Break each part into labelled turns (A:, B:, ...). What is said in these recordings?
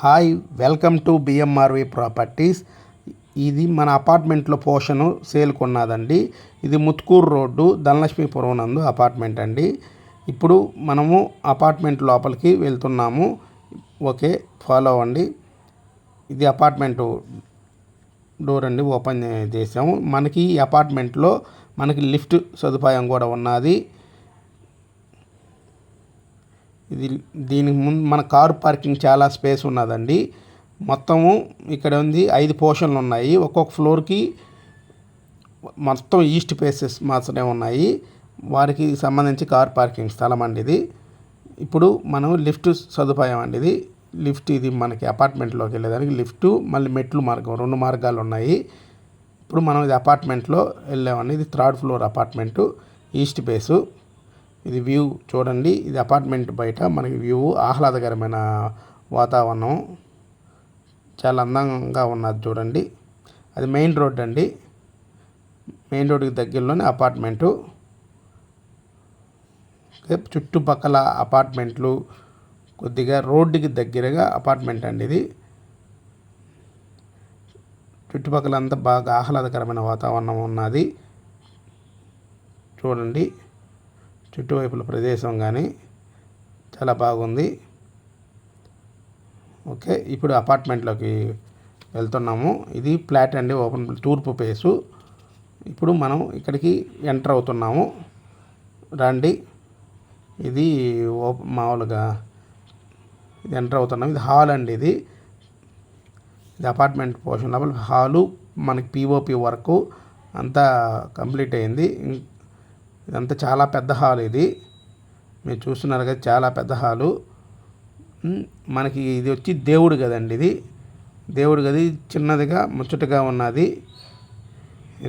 A: Hi welcome to BMRV properties. ఇది మన అపార్ట్మెంట్లో పోర్షను సేల్కి ఉన్నదండి ఇది ముత్కూరు రోడ్డు ధనలక్ష్మీపురం నందు అపార్ట్మెంట్ అండి. ఇప్పుడు మనము అపార్ట్మెంట్ లోపలికి వెళ్తున్నాము. ఓకే ఫాలో అవ్వండి. ఇది అపార్ట్మెంట్ డోర్ అండి ఓపెన్ చేసాము. మనకి ఈ అపార్ట్మెంట్లో మనకి లిఫ్ట్ సదుపాయం కూడా ఉన్నది. ఇది దీనికి ముందు మన కారు పార్కింగ్ చాలా స్పేస్ ఉన్నదండి. మొత్తము ఇక్కడ ఉంది ఐదు పోర్షన్లు ఉన్నాయి. ఒక్కొక్క ఫ్లోర్కి మొత్తం ఈస్ట్ ప్లేసెస్ మాత్రమే ఉన్నాయి. వారికి సంబంధించి కార్ పార్కింగ్ స్థలం అండి ఇది. ఇప్పుడు మనం లిఫ్ట్ సదుపాయం అండి ఇది. లిఫ్ట్ ఇది మనకి అపార్ట్మెంట్లోకి వెళ్ళేదానికి లిఫ్ట్ మళ్ళీ మెట్లు మార్గం రెండు మార్గాలు ఉన్నాయి. ఇప్పుడు మనం ఇది అపార్ట్మెంట్లో వెళ్ళామండి. ఇది third floor apartment east base ఇది వ్యూ చూడండి. ఇది అపార్ట్మెంట్ బయట. మనకి వ్యూ ఆహ్లాదకరమైన వాతావరణం. చాలా అందంగా ఉన్నది చూడండి. అది మెయిన్ రోడ్ అండి. మెయిన్ రోడ్డుకి దగ్గరలోనే అపార్ట్మెంటు. చుట్టుపక్కల అపార్ట్మెంట్లు. కొద్దిగా రోడ్డుకి దగ్గరగా అపార్ట్మెంట్ అండి ఇది. చుట్టుపక్కల అంతా బాగా ఆహ్లాదకరమైన వాతావరణం ఉన్నది. చూడండి. చుట్టువైపుల ప్రదేశం కానీ చాలా బాగుంది. ఓకే ఇప్పుడు అపార్ట్మెంట్లోకి వెళ్తున్నాము. ఇది ఫ్లాట్ అండి ఓపెన్ తూర్పు ఫేసు. ఇప్పుడు మనం ఇక్కడికి ఎంటర్ అవుతున్నాము. రండి. ఇది ఓప్ మామూలుగా ఇది ఎంటర్ అవుతున్నాం ఇది హాల్ అండి ఇది. ఇది అపార్ట్మెంట్ పోర్షన్. లోపల హాలు మనకి పిఓపి వర్క్ అంతా కంప్లీట్ అయింది. ఇదంతా చాలా పెద్ద హాల్ ఇది. మీరు చూస్తున్నారు కదా చాలా పెద్ద హాలు. మనకి ఇది వచ్చి దేవుడు గదండి ఇది. దేవుడి గది చిన్నదిగా ముచ్చటగా ఉన్నది.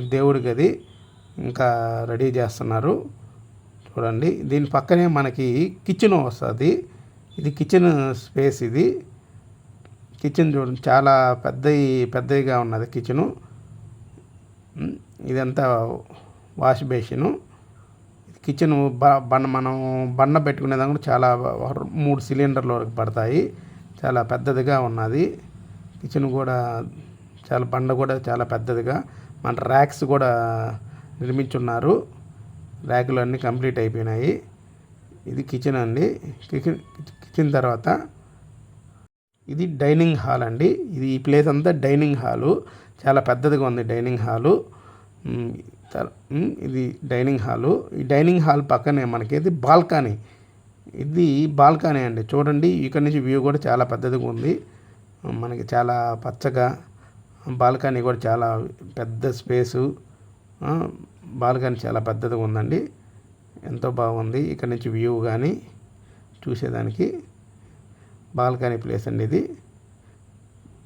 A: దేవుడి గది. ఇంకా రెడీ చేస్తున్నారు. చూడండి దీని పక్కనే మనకి కిచెన్ వస్తుంది. ఇది కిచెన్ స్పేస్ ఇది. కిచెన్ చూడండి చాలా పెద్ద పెద్దవిగా ఉన్నది కిచెను. ఇదంతా వాష్ బేసిను కిచెన్ బ- బండ మనం బండ పెట్టుకునేదానికి కూడా చాలా మూడు సిలిండర్ల వరకు పడతాయి. చాలా పెద్దదిగా ఉన్నది. కిచెన్ కూడా చాలా బండ కూడా చాలా పెద్దదిగా. మన ర్యాక్స్ కూడా నిర్మించున్నారు. ర్యాకులు అన్నీ కంప్లీట్ అయిపోయినాయి. ఇది కిచెన్ అండి. కిచెన్ కిచెన్ తర్వాత ఇది డైనింగ్ హాల్ అండి. ఇది ఈ ప్లేస్ అంతా డైనింగ్ హాలు. చాలా పెద్దదిగా ఉంది డైనింగ్ హాలు. ఇది డైనింగ్ హాలు. ఈ డైనింగ్ హాల్ పక్కనే మనకి బాల్కనీ. ఇది బాల్కనీ అండి. చూడండి ఇక్కడ నుంచి వ్యూ కూడా చాలా పెద్దదిగా ఉంది. మనకి చాలా పచ్చగా బాల్కనీ కూడా చాలా పెద్ద స్పేసు. బాల్కనీ చాలా పెద్దదిగా ఉందండి. ఎంతో బాగుంది. ఇక్కడ నుంచి వ్యూ కానీ చూసేదానికి. బాల్కనీ ప్లేస్ అండి ఇది.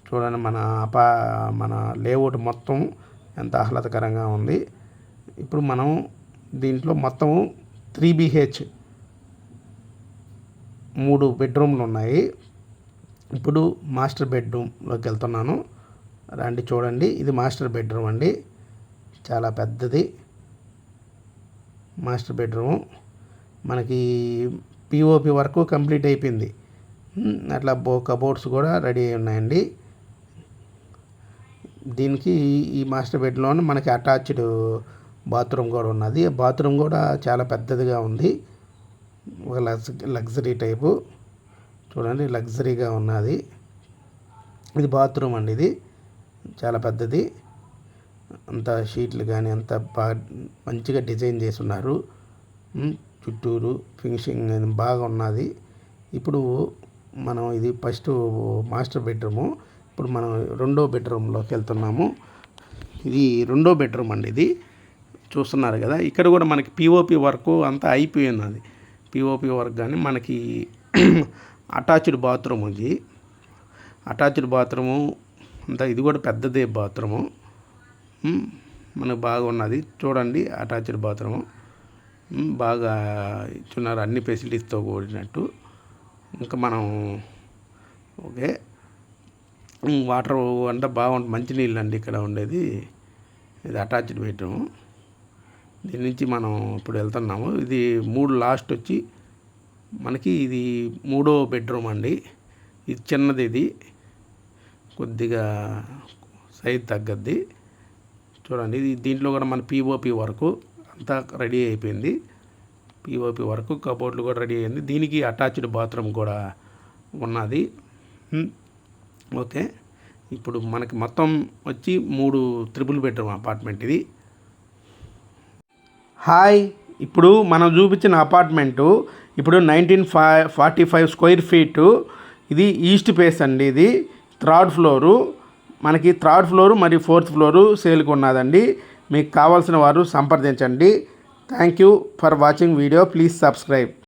A: చూడండి మన అపా మన లేఅవుట్ మొత్తం ఎంత ఆహ్లాదకరంగా ఉంది. ఇప్పుడు మనం దీంట్లో మొత్తము త్రీ బిహెచ్ మూడు బెడ్రూమ్లు ఉన్నాయి. ఇప్పుడు మాస్టర్ బెడ్రూమ్లోకి వెళ్తున్నాను. రండి చూడండి. ఇది మాస్టర్ బెడ్రూమ్ అండి. చాలా పెద్దది. Master bedroom. మనకి పిఓపి వరకు కంప్లీట్ అయిపోయింది. అట్లా బో కబోర్డ్స్ కూడా రెడీ అయి ఉన్నాయండి. దీనికి ఈ మాస్టర్ బెడ్లోనే మనకి అటాచ్డ్ బాత్రూమ్ కూడా ఉన్నది. బాత్రూమ్ కూడా చాలా పెద్దదిగా ఉంది. ఒక లగ్జ లగ్జరీ టైపు. చూడండి లగ్జరీగా ఉన్నది. ఇది బాత్రూమ్ అండి ఇది. చాలా పెద్దది. అంత షీట్లు కానీ అంత బాగా మంచిగా డిజైన్ చేసి ఉన్నారు చుట్టూరు ఫినిషింగ్ బాగా ఉన్నది. ఇప్పుడు మనం ఇది ఫస్ట్ మాస్టర్ బెడ్రూము. ఇప్పుడు మనం రెండో బెడ్రూమ్లోకి వెళ్తున్నాము. ఇది రెండో బెడ్రూమ్ అండి ఇది. చూస్తున్నారు కదా ఇక్కడ కూడా మనకి పిఓపి వర్క్ అంతా అయిపోయి ఉన్నది పిఓపి వర్క్ కానీ మనకి అటాచ్డ్ బాత్రూమ్ ఉంది. అటాచ్డ్ బాత్రూము అంతా ఇది కూడా పెద్దదే బాత్రూము మనకు బాగా ఉన్నది. చూడండి అటాచ్డ్ బాత్రూము బాగా ఇచ్చున్నారు అన్ని ఫెసిలిటీస్తో కూడినట్టు. ఇంకా మనం ఓకే. వాటర్ అంతా బాగుంటుంది. మంచినీళ్ళు అండి ఇక్కడ ఉండేది. ఇది అటాచ్డ్ బెడ్రూమ్ దీని నుంచి మనం ఇప్పుడు వెళ్తున్నాము. ఇది మూడు లాస్ట్ వచ్చి మనకి ఇది మూడో బెడ్రూమ్ అండి. ఇది చిన్నది ఇది. కొద్దిగా సైజ్ తగ్గద్ది. చూడండి ఇది దీంట్లో కూడా మన పిఓపి వరకు అంతా రెడీ అయిపోయింది. పిఓపి వరకు కబోర్డ్లు కూడా రెడీ అయింది. దీనికి అటాచ్డ్ బాత్రూమ్ కూడా ఉన్నది. ఓకే. ఇప్పుడు మనకి మొత్తం వచ్చి మూడు త్రిపుల్ బెడ్రూమ్ అపార్ట్మెంట్ ఇది. హాయ్. ఇప్పుడు మనం చూపించిన అపార్ట్మెంటు ఇప్పుడు నైన్టీన్ ఫా ఫార్టీ ఫైవ్ స్క్వేర్ ఫీటు. ఇది ఈస్ట్ ఫేస్ అండి ఇది థర్డ్ ఫ్లోరు. మనకి థర్డ్ ఫ్లోరు మరియు ఫోర్త్ ఫ్లోరు సేల్కి ఉన్నదండి. మీకు కావాల్సిన వారు సంప్రదించండి. Thank you for watching video. Please subscribe.